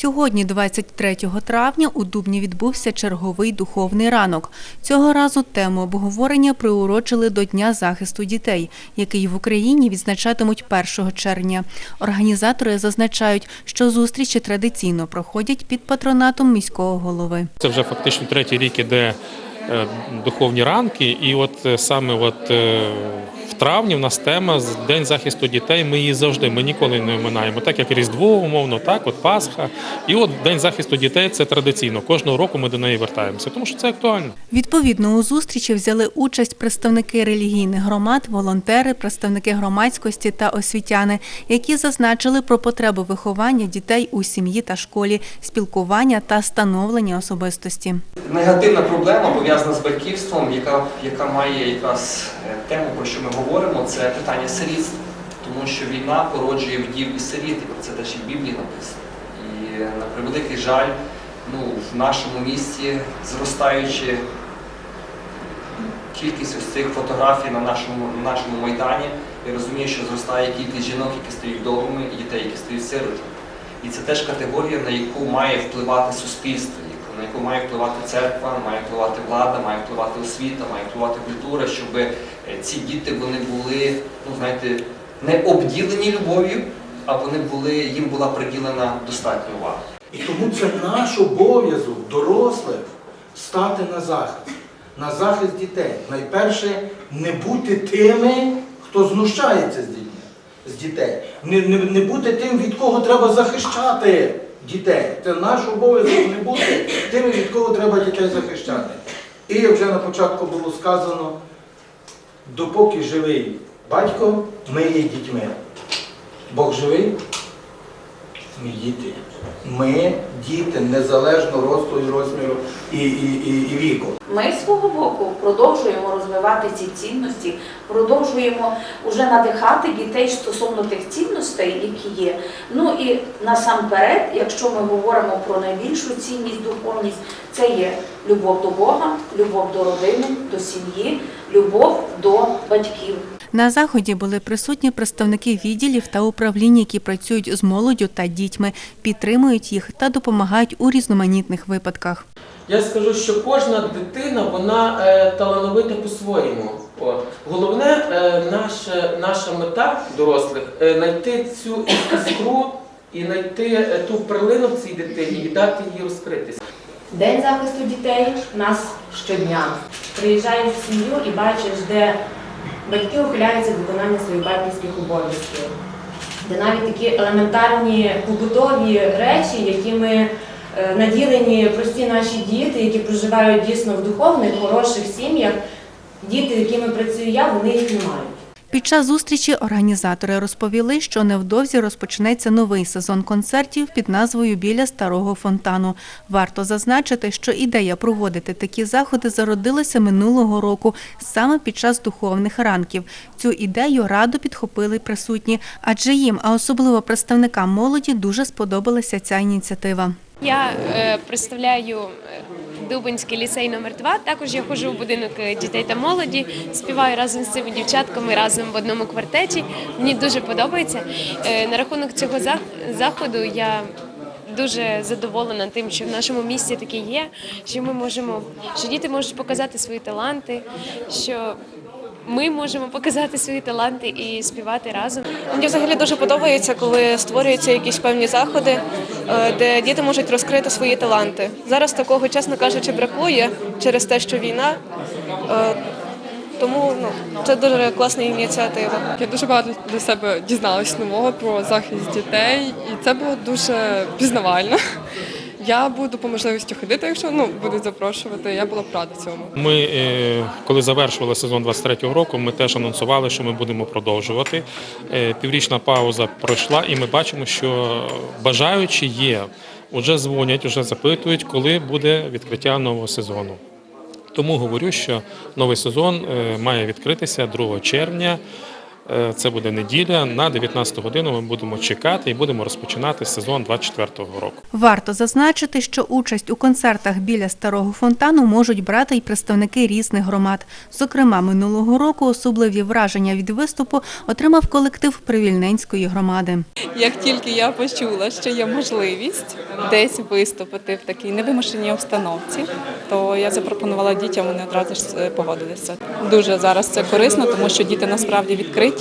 Сьогодні, 23 травня, у Дубні відбувся черговий духовний ранок. Цього разу тему обговорення приурочили до Дня захисту дітей, який в Україні відзначатимуть 1 червня. Організатори зазначають, що зустрічі традиційно проходять під патронатом міського голови. Це вже фактично третій рік іде духовні ранки, і от е, саме от е, в травні в нас тема з День захисту дітей. Ми її завжди, ми ніколи не оминаємо. Так як Різдво, умовно, так, от Пасха. І от День захисту дітей це традиційно. Кожного року ми до неї вертаємося, тому що це актуально. Відповідно, у зустрічі взяли участь представники релігійних громад, волонтери, представники громадськості та освітяни, які зазначили про потребу виховання дітей у сім'ї та школі, спілкування та становлення особистості. Негативна проблема пов'язана з батьківством, яка, яка має якраз е, тему, про що ми говоримо, це питання сирітства. Тому що війна породжує вдів і сиріт, і про це теж і в Біблії написано. І е, на превеликий жаль, ну, в нашому місті, зростаючи кількість ось цих фотографій на нашому, на нашому майдані, я розумію, що зростає кількість жінок, які стають вдовами, і дітей, які стають сиротами. І це теж категорія, на яку має впливати суспільство, на яку має впливати церква, має впливати влада, має впливати освіта, має впливати культура, щоб е, ці діти вони були, ну знаєте, не обділені любов'ю, а вони були, їм була приділена достатня увага. І тому це наш обов'язок дорослих стати на захист, на захист дітей. Найперше, не бути тими, хто знущається з дітьми, з дітей. Не, не, не бути тим, від кого треба захищати дітей. Це наш обов'язок не бути тими, від кого треба дітей захищати. І як вже на початку було сказано, допоки живий батько, ми є дітьми. Бог живий, ми діти. Ми діти незалежно росту і розміру і, і, і, і віку. Ми з свого боку продовжуємо розвивати ці цінності, продовжуємо вже надихати дітей стосовно тих цінностей, які є. Ну і насамперед, якщо ми говоримо про найбільшу цінність, духовність, це є любов до Бога, любов до родини, до сім'ї, любов до батьків. На заході були присутні представники відділів та управлінь, які працюють з молоддю та дітьми, підтримують їх та допомагають у різноманітних випадках. Я скажу, що кожна дитина вона е, талановита по-своєму. Головне, е, наша, наша мета дорослих е, знайти цю іскру і знайти е, ту перлину в цій дитині і дати їй розкритися. День захисту дітей у нас щодня. Приїжджаєш в сім'ю і бачиш, де батьки ухиляються від виконання своїх батьківських обов'язків, де навіть такі елементарні побутові речі, якими е, наділені прості наші діти, які проживають дійсно в духовних, хороших сім'ях, діти, якими працюю я, вони їх не мають. Під час зустрічі організатори розповіли, що невдовзі розпочнеться новий сезон концертів під назвою Біля старого фонтану. Варто зазначити, що ідея проводити такі заходи зародилася минулого року саме під час духовних ранків. Цю ідею радо підхопили присутні, адже їм, а особливо представникам молоді, дуже сподобалася ця ініціатива. Я е, представляю е, Дубинський ліцей номер 2 Також я ходжу в будинок е, дітей та молоді, співаю разом з цими дівчатками разом в одному квартеті. Мені дуже подобається. Е, на рахунок цього заходу я дуже задоволена тим, що в нашому місті таке є, що ми можемо, що діти можуть показати свої таланти, що ми можемо показати свої таланти і співати разом. Мені взагалі дуже подобається, коли створюються якісь певні заходи, е, де діти можуть розкрити свої таланти. Зараз такого, чесно кажучи, бракує через те, що війна. Е, Тому ну, це дуже класна ініціатива. Я дуже багато для себе дізналась нового про захист дітей, і це було дуже пізнавально. Я буду по можливості ходити, якщо ну будуть запрошувати. Я була б рада цьому. Ми, е, коли завершували сезон 23-го року, ми теж анонсували, що ми будемо продовжувати. Е, Піврічна пауза пройшла, і ми бачимо, що бажаючі є. Уже дзвонять, вже запитують, коли буде відкриття нового сезону. Тому говорю, що новий сезон е, має відкритися 2 червня. Е, Це буде неділя. На 19 годину ми будемо чекати і будемо розпочинати сезон 24-го року. Варто зазначити, що участь у концертах біля старого фонтану можуть брати й представники різних громад. Зокрема, минулого року особливі враження від виступу отримав колектив Привільненської громади. Як тільки я почула, що є можливість десь виступити в такій невимушеній обстановці, то я запропонувала дітям, вони одразу ж е, погодилися. Дуже зараз це корисно, тому що діти насправді відкриті,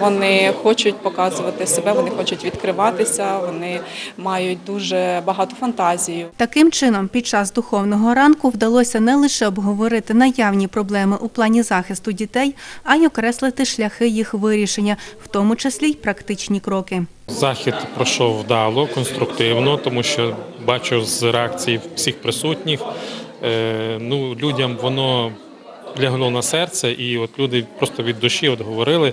вони хочуть показувати себе, вони хочуть відкриватися, вони мають дуже багато фантазії. Таким чином, під час духовного ранку вдалося не лише обговорити наявні проблеми у плані захисту дітей, а й окреслити шляхи їх вирішення, в тому числі й практичні кроки. Захід пройшов вдало, конструктивно, тому що бачу з реакції всіх присутніх. е, Ну, людям воно лягло на серце, і от люди просто від душі от говорили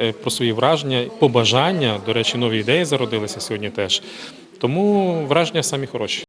е, про свої враження, побажання. До речі, нові ідеї зародилися сьогодні теж. Тому враження самі хороші.